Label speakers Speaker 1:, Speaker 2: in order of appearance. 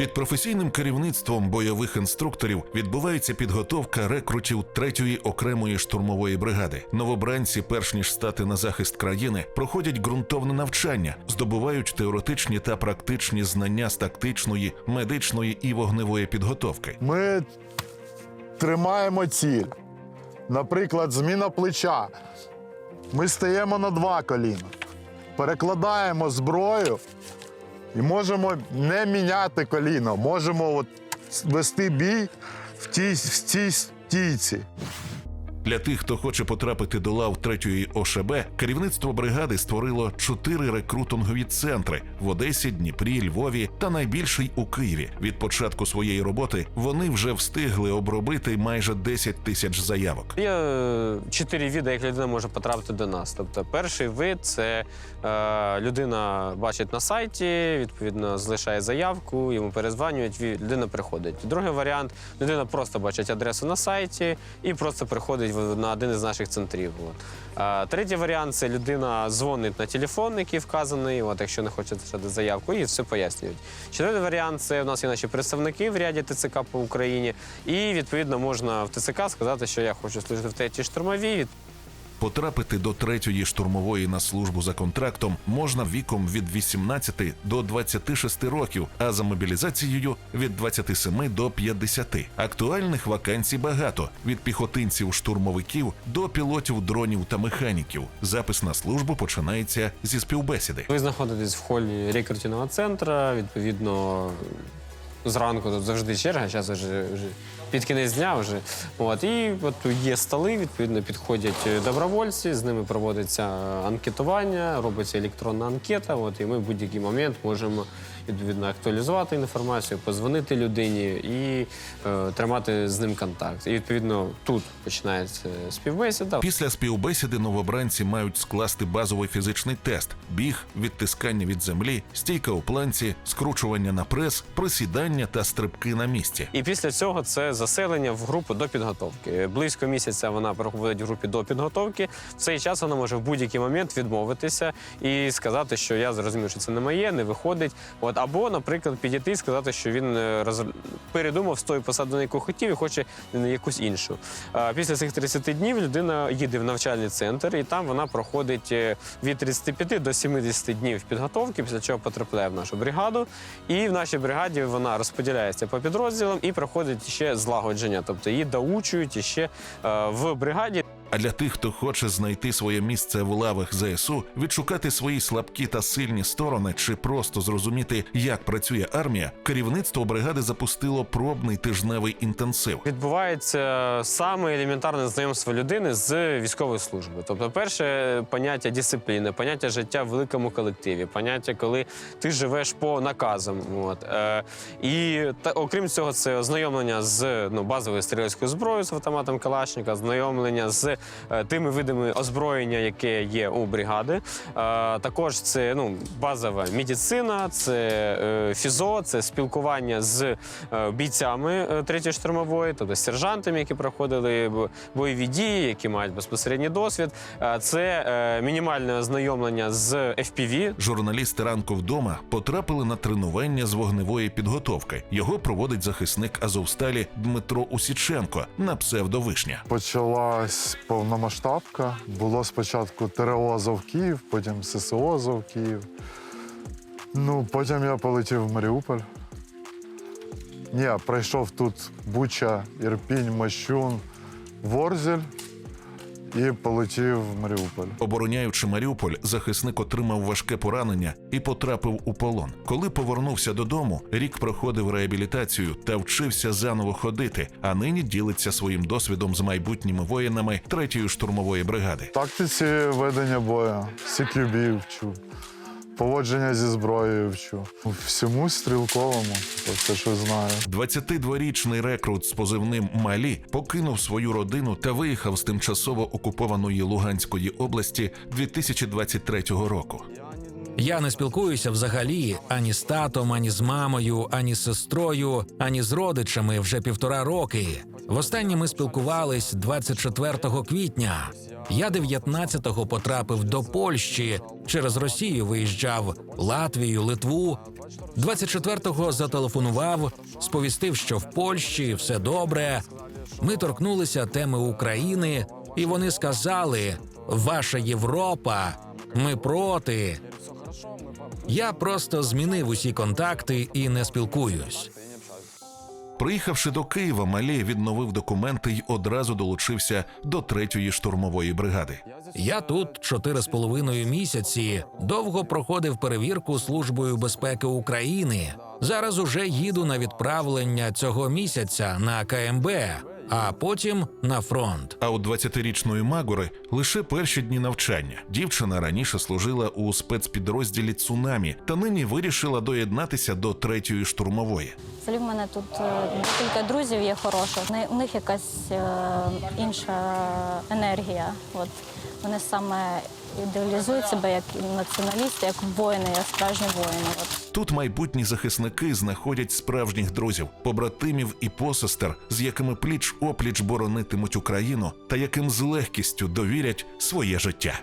Speaker 1: Під професійним керівництвом бойових інструкторів відбувається підготовка рекрутів третьої окремої штурмової бригади. Новобранці, перш ніж стати на захист країни, проходять ґрунтовне навчання, здобувають теоретичні та практичні знання з тактичної, медичної і вогневої підготовки.
Speaker 2: Ми тримаємо ціль. Наприклад, зміна плеча. Ми стаємо на два коліна, перекладаємо зброю і можемо не міняти коліно. Можемо от вести бій в тій, в цій стійці.
Speaker 1: Для тих, хто хоче потрапити до лав третьої ОШБ, керівництво бригади створило чотири рекрутингові центри в Одесі, Дніпрі, Львові та найбільший у Києві. Від початку своєї роботи вони вже встигли обробити майже 10 тисяч заявок.
Speaker 3: Є е, чотири види, як людина може потрапити до нас. Тобто, перший вид це е, людина бачить на сайті, відповідно залишає заявку, йому перезванюють, людина приходить. Другий варіант людина просто бачить адресу на сайті і просто приходить в- на один із наших центрів. От. Третій варіант це людина дзвонить на телефон, який вказаний, от, якщо не хоче залишати заявку, і все пояснюють. Четвертий варіант це у нас є наші представники в ряді ТЦК по Україні, і відповідно можна в ТЦК сказати, що я хочу служити в третій штурмовій.
Speaker 1: Потрапити до третьої штурмової на службу за контрактом можна віком від 18 до 26 років, а за мобілізацією від 27 до 50. Актуальних вакансій багато від піхотинців-штурмовиків до пілотів дронів та механіків. Запис на службу починається зі співбесіди.
Speaker 3: Ви знаходитесь в холі рекрутингового центру. Відповідно, зранку тут завжди черга, зараз вже, вже під кінець дня вже. От, і от є столи, відповідно, підходять добровольці, з ними проводиться анкетування, робиться електронна анкета. От, і ми в будь-який момент можемо відповідно актуалізувати інформацію, позвонити людині і е, тримати з ним контакт. І відповідно тут починається співбесіда.
Speaker 1: Після співбесіди новобранці мають скласти базовий фізичний тест: біг, відтискання від землі, стійка у планці, скручування на прес, присідання та стрибки на місці.
Speaker 3: І після цього це заселення в групу до підготовки. Близько місяця вона проходить в групі до підготовки. В цей час вона може в будь-який момент відмовитися і сказати, що я зрозумів, що це не моє, не виходить. От або, наприклад, підійти і сказати, що він е, роз... передумав з тої посади, на яку хотів, і хоче на якусь іншу. Після цих 30 днів людина їде в навчальний центр, і там вона проходить е, від 35 до 70 днів підготовки, після чого потрапляє в нашу бригаду. І в нашій бригаді вона розподіляється по підрозділам і проходить ще злагодження, тобто її доучують іще е, в бригаді.
Speaker 1: А для тих, хто хоче знайти своє місце в лавах ЗСУ, відшукати свої слабкі та сильні сторони, чи просто зрозуміти, як працює армія, керівництво бригади запустило пробний тижневий інтенсив.
Speaker 3: Відбувається саме елементарне знайомство людини з військової служби. Тобто, перше поняття дисципліни, поняття життя в великому колективі, поняття, коли ти живеш по наказам. От. Е, і та, окрім цього, це ознайомлення з ну, базовою стрілецькою зброєю з автоматом Калашника, знайомлення з тими видами озброєння, яке є у бригади. Е, також це ну, базова медицина, це е, фізо, це спілкування з е, бійцями е, третьої штурмової, тобто з сержантами, які проходили бойові дії, які мають безпосередній досвід. Е, Це е, мінімальне ознайомлення з FPV,
Speaker 1: Журналісти ранку вдома потрапили на тренування з вогневої підготовки. Його проводить захисник Азовсталі Дмитро Усіченко на псевдовишня.
Speaker 2: Почалась повномасштабка. Було спочатку ТРО Азов Київ, потім ССО Азов Київ. Ну, потім я полетів в Маріуполь. Ні, пройшов тут Буча, Ірпінь, Мощун, Ворзель і полетів в Маріуполь.
Speaker 1: Обороняючи Маріуполь, захисник отримав важке поранення і потрапив у полон. Коли повернувся додому, рік проходив реабілітацію та вчився заново ходити, а нині ділиться своїм досвідом з майбутніми воїнами третьої штурмової бригади.
Speaker 2: Тактиці ведення бою, CQB вчу, поводження зі зброєю вчу. Всьому стрілковому, то все, що знаю.
Speaker 1: 22-річний рекрут з позивним Малі покинув свою родину та виїхав з тимчасово окупованої Луганської області 2023 року.
Speaker 4: Я не спілкуюся взагалі ані з татом, ані з мамою, ані з сестрою, ані з родичами вже півтора роки. Востаннє ми спілкувались 24 квітня. Я 19-го потрапив до Польщі. Через Росію виїжджав Латвію, Литву. 24-го зателефонував, сповістив, що в Польщі все добре. Ми торкнулися теми України, і вони сказали: Ваша Європа, ми проти. Я просто змінив усі контакти і не спілкуюсь.
Speaker 1: Приїхавши до Києва, Малій відновив документи й одразу долучився до третьої штурмової бригади.
Speaker 4: Я тут чотири з половиною місяці довго проходив перевірку службою безпеки України. Зараз уже їду на відправлення цього місяця на КМБ, а потім на фронт.
Speaker 1: А у 20-річної Магори лише перші дні навчання. Дівчина раніше служила у спецпідрозділі Цунамі та нині вирішила доєднатися до третьої штурмової.
Speaker 5: Взагалі в мене тут кілька декілька друзів є хороших. У них якась е, інша енергія. От вони саме ідеалізують себе як націоналісти, як воїни, як справжні воїни.
Speaker 1: Тут майбутні захисники знаходять справжніх друзів, побратимів і посестер, з якими пліч опліч боронитимуть Україну та яким з легкістю довірять своє життя.